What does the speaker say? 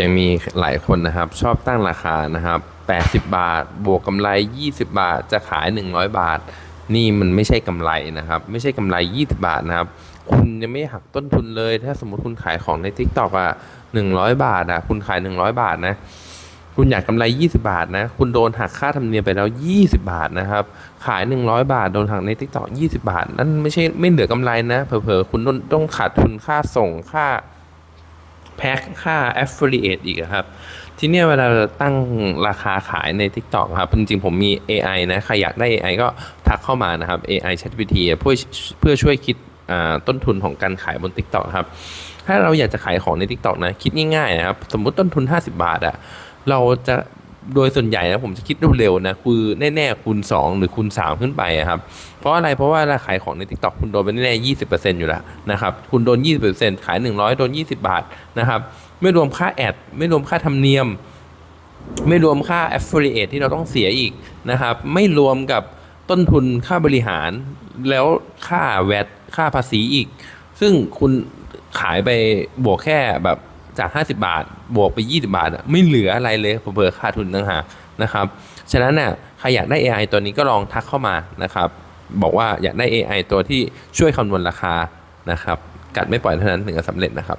ยังมีหลายคนนะครับชอบตั้งราคานะครับ 80 บาท บวกกำไร 20 บาท จะขาย 100 บาท นี่มันไม่ใช่กำไรนะครับ ไม่ใช่กำไร 20 บาทนะครับ คุณยังไม่หักต้นทุนเลย ถ้าสมมติคุณขายของใน Tik t o อกอะ 100 บาทอะ คุณขาย 100 บาทนะ คุณอยากกำไร 20 บาทนะ คุณโดนหักค่าธรรมเนียมไปแล้ว 20 บาทนะครับ ขาย 100 บาท โดนหักใน Tik t o อก20 บาท นั่นไม่ใช่ไม่เหลือกำไรนะ เผลอๆ คุณต้องขาดทุนค่าส่งค่า แพ็คค่า affiliate อีกอะครับ ทีเนี้ยเวลาเราตั้งราคาขายใน TikTok ครับ จริงๆผมมี AI นะ ใครอยากได้ AI ก็ทักเข้ามานะครับ AI ChatGPT เพื่อเพื่อช่วยคิดต้นทุนของการขายบน TikTok ครับ ถ้าเราอยากจะขายของใน TikTok นะ คิดง่ายๆนะครับ สมมุติต้นทุน 50 บาทอะเราจะ โดยส่วนใหญ่นะผมจะคิดเร็วๆนะคือแน่ๆคูณ2 หรือคูณ3 ขึ้นไปครับ เพราะอะไรเพราะว่าราขายของใน TikTok คุณโดนไปแน่ๆ20%อยู่แล้วนะครับคุณโดน 20%ขาย 100 โดน 20 บาทนะครับไม่รวมค่าแอด ไม่รวมค่าธรรมเนียม ไม่รวมค่า affiliate ที่เราต้องเสียอีกนะครับไม่รวมกับต้นทุนค่าบริหาร แล้วค่าแวดค่าภาษีอีก ซึ่งคุณขายไปบวกแค่แบบ จาก 50 บาท บวกไป 20 บาทอะไม่เหลืออะไรเลยเผื่อขาดทุนต่างหากนะครับฉะนั้นน่ะใครอยากได้ AI ตัวนี้ก็ลองทักเข้ามานะครับบอกว่าอยากได้ AI ตัวที่ช่วยคำนวณราคานะครับกัดไม่ปล่อยเท่านั้นถึงจะสำเร็จนะครับ